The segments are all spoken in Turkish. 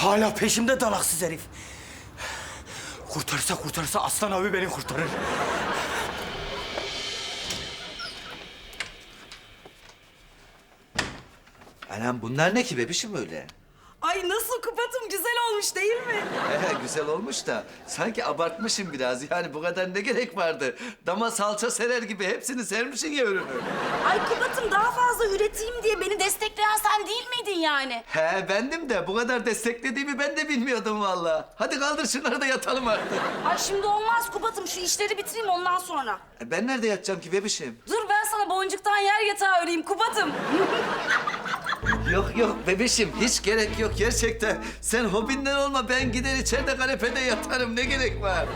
Hala peşimde dalaksız herif. Kurtarırsa kurtarırsa Aslan abi beni kurtarır. Anam bunlar ne ki bebişim öyle? Ay nasıl kupatım güzel olmuş değil mi? He, güzel olmuş da sanki abartmışım biraz. Yani bu kadar ne gerek vardı? Dama salça serer gibi hepsini sermişsin ya ürünü. Ay kupatım daha fazla üreteyim diye beni destekleyen sen değil miydin yani? He bendim de bu kadar desteklediğimi ben de bilmiyordum vallahi. Hadi kaldır şunları da yatalım artık. Ay şimdi olmaz kupatım şu işleri bitireyim ondan sonra. E, Ben nerede yatacağım ki bebişim? Dur ben sana boncuktan yer yatağı öreyim kupatım. Yok yok bebişim hiç gerek yok gerçekten. Sen hobinden olma ben gider içeride kanepede yatarım ne gerek var?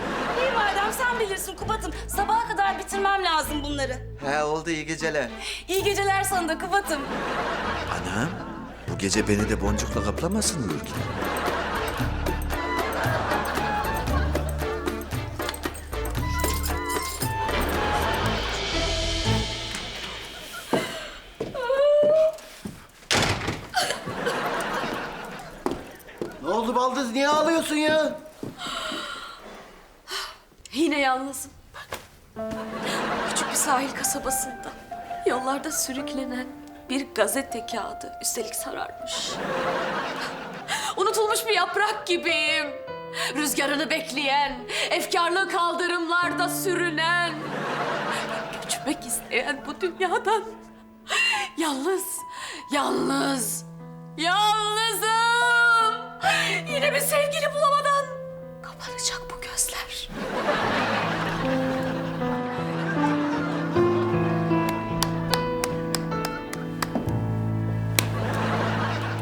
İyi madem sen bilirsin kupatım. Sabaha kadar bitirmem lazım bunları. He oldu iyi geceler. İyi geceler sana da kupatım. Anam bu gece beni de boncukla kaplamasın Nurki. Niye ağlıyorsun ya? Yine yalnızım. Küçük bir sahil kasabasında yollarda sürüklenen bir gazete kağıdı üstelik sararmış. Unutulmuş bir yaprak gibiyim. Rüzgarını bekleyen, efkarlı kaldırımlarda sürünen, göçmek isteyen bu dünyadan yalnız, yalnız, yalnızım. Yine bir sevgili bulamadan kapanacak bu gözler.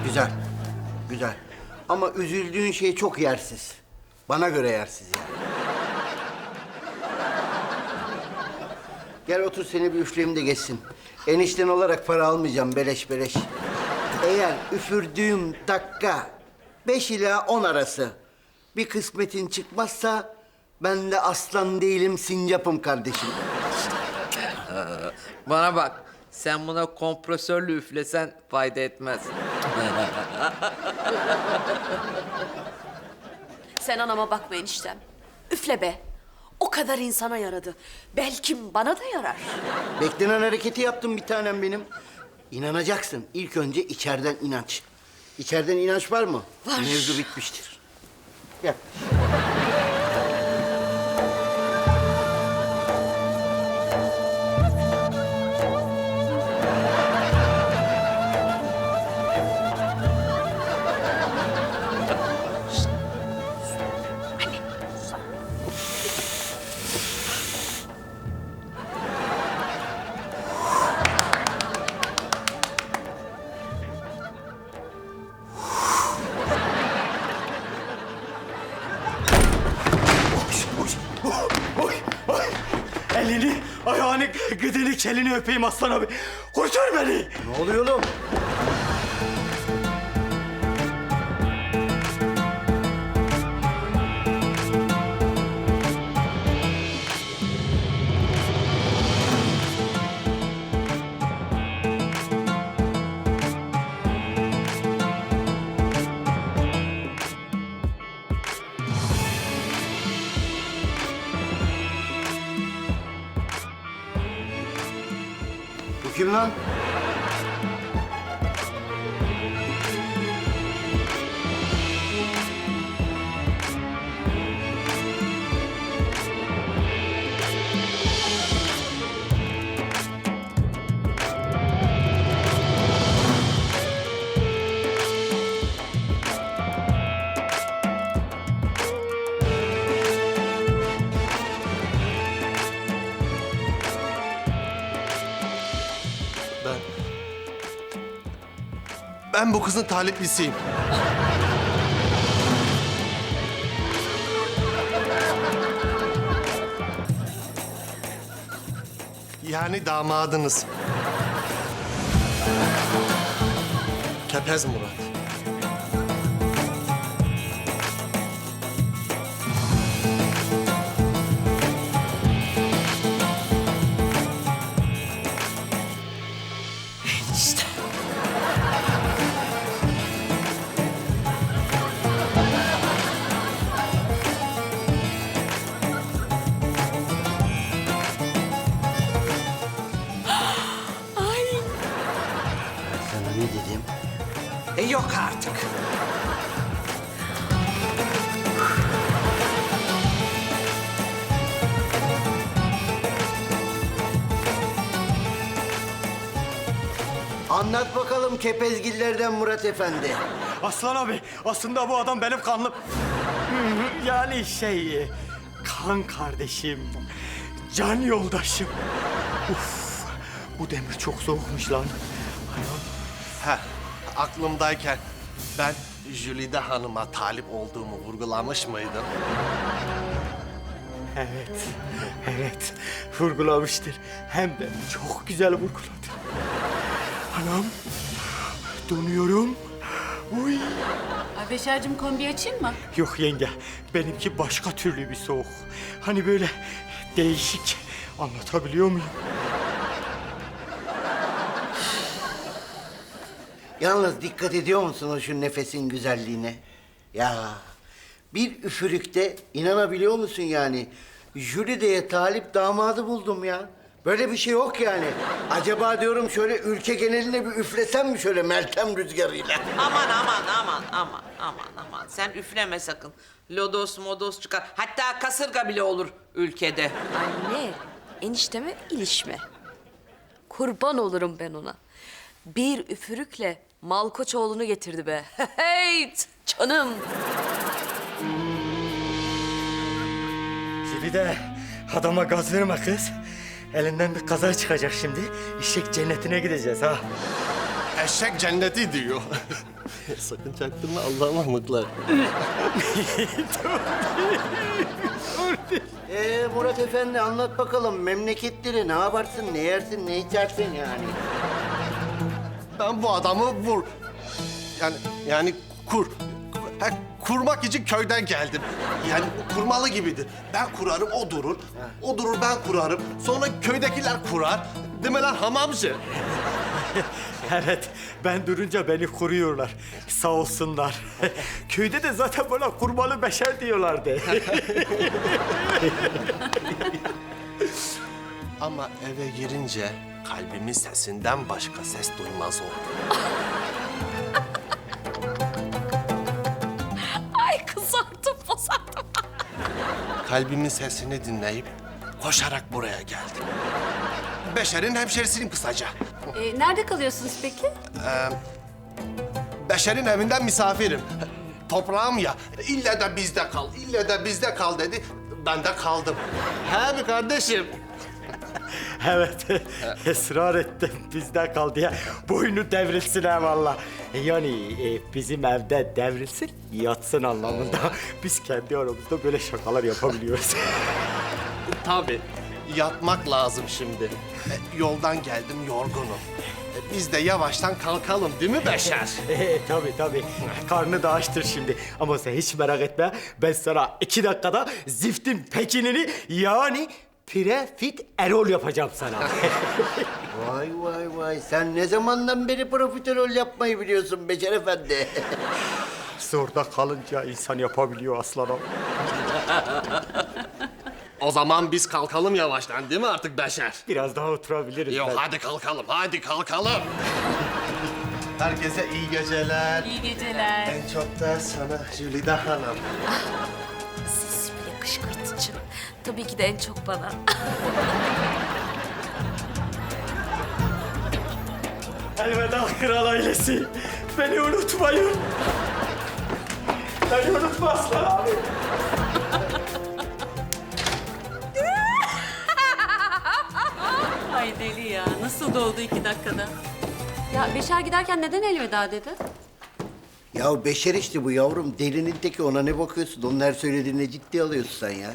Güzel. Güzel. Ama üzüldüğün şey çok yersiz. Bana göre yersiz yani. Gel otur seni bir üfleyeyim de geçsin. Enişten olarak para almayacağım beleş beleş. Eğer üfürdüğüm dakika beş ila on arası bir kısmetin çıkmazsa ben de aslan değilim sincapım kardeşim. Bana bak. Sen buna kompresörle üflesen fayda etmez. Sen anama bakma eniştem. Üfle be. O kadar insana yaradı. Belki bana da yarar. Beklenen hareketi yaptım bir tanem benim. İnanacaksın. İlk önce içeriden inanç. İçeriden inanç var mı? Var. Mevzu bitmiştir. Gel. Elini, ayağını, gıdını, kelini öpeyim Aslan abi. Kurtar beni. Ne oluyor oğlum? Kim lan? Ben bu kızın taliplisiyim. Yani damadınız. Kepez Murat. Kepezgillerden Murat Efendi. Aslan abi aslında bu adam benim kanlım. Yani şey kan kardeşim. Can yoldaşım. Uf, bu demir çok soğukmuş lan. Ha, aklımdayken ben Jülide Hanım'a talip olduğumu vurgulamış mıydım? Evet, evet. Vurgulamıştır. Hem de çok güzel vurguladı. Anam, donuyorum. Uy. Ay Beşer'cim kombi açayım mı? Yok yenge, benimki başka türlü bir soğuk. Hani böyle değişik. Anlatabiliyor muyum? Yalnız dikkat ediyor musun o şu nefesin güzelliğine? Ya bir üfürükte inanabiliyor musun yani? Jülide'ye talip damadı buldum ya. Böyle bir şey yok yani. Acaba diyorum şöyle ülke geneline bir üflesem mi şöyle Meltem rüzgarıyla? Aman aman aman aman aman aman. Sen üfleme sakın. Lodos modos çıkar. Hatta kasırga bile olur ülkede. Anne, enişteme ilişme. Kurban olurum ben ona. Bir üfürükle Malkoçoğlu'nu getirdi be. Hey canım. Şimdi de adama gaz verme kız. Elinden bir kaza çıkacak şimdi. İşek cennetine gideceğiz ha. Eşek cenneti diyor. Sakın çaktırma Allah'ım amıklar. Ee Murat Efendi anlat bakalım memleketleri ne yaparsın, ne yersin, ne içersin yani? Ben bu adamı vur. Yani yani kur. Ha, kurmak için köyden geldim. Yani kurmalı gibidir. Ben kurarım, o durur. O durur, ben kurarım. Sonra köydekiler kurar. Değil mi lan hamamcı? Evet, ben durunca beni kuruyorlar. Sağ olsunlar. Köyde de zaten bana kurbalı beşer diyorlardı. Ama eve girince kalbimin sesinden başka ses duymaz oldum. Kalbimin sesini dinleyip koşarak buraya geldim. Beşer'in hemşerisiyim kısaca. Ee, nerede kalıyorsunuz peki? Beşer'in evinden misafirim. Toprağım ya, ille de bizde kal, ille de bizde kal dedi. Ben de kaldım. He mi kardeşim? evet, ısrar ettim bizde kal diye. Boynu devrilsin ha valla. Yani e, bizim evde devrilsin, yatsın anlamında. Biz kendi aramızda böyle şakalar yapabiliyoruz. Tabii. Yatmak lazım şimdi. E, Yoldan geldim yorgunum. E, Biz de yavaştan kalkalım değil mi Beşer? E, tabii tabii. Karnı da açtır şimdi. Ama sen hiç merak etme. Ben sana iki dakikada ziftin pekinini yani pire fit erol yapacağım sana. Vay vay vay sen ne zamandan beri profiterol yapmayı biliyorsun Beşer Efendi? Zorda kalınca insan yapabiliyor aslanım. O zaman biz kalkalım yavaştan değil mi artık Beşer? Biraz daha oturabiliriz. Yok ben. hadi kalkalım, hadi kalkalım. Herkese iyi geceler. İyi geceler. En çok da sana Jülide Hanım. Tabii ki de en çok bana. Elveda kral ailesi. Beni unutmayın. Beni unutma aslan abi. Ay deli ya. Nasıl doldu iki dakikada? Ya Beşer giderken neden elveda dedi? Ya Beşer işte bu yavrum delinin teki ona ne bakıyorsun? Onun her söylediğine ciddi alıyorsun sen ya.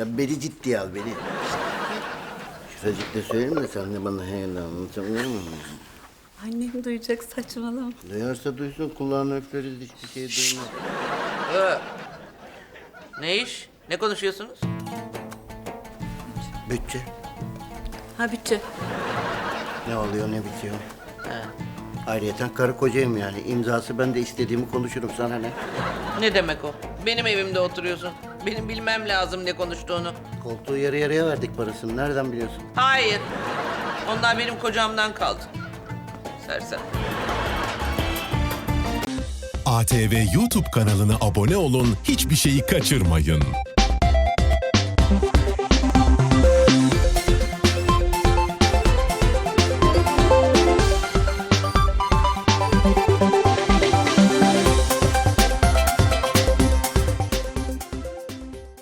Sen beni ciddiye al beni. Şuracık da söyleyeyim de sen de bana hele anlatabiliyor musun? Annem duyacak saçmalama. Duyarsa duysun kulağını öfleriz hiçbir şey duymaz. Ne iş? Ne konuşuyorsunuz? Bütçe. Ha bütçe. Ne oluyor ne bitiyor? Ayrıyeten karı kocayım yani. İmzası ben de istediğimi konuşurum sana ne? Ne demek o? Benim evimde oturuyorsun. Benim bilmem lazım ne konuştuğunu. Koltuğu yarı yarıya verdik parasını. Nereden biliyorsun? Hayır. Onlar benim kocamdan kaldı. Sersem. ATV YouTube kanalına abone olun, hiçbir şeyi kaçırmayın.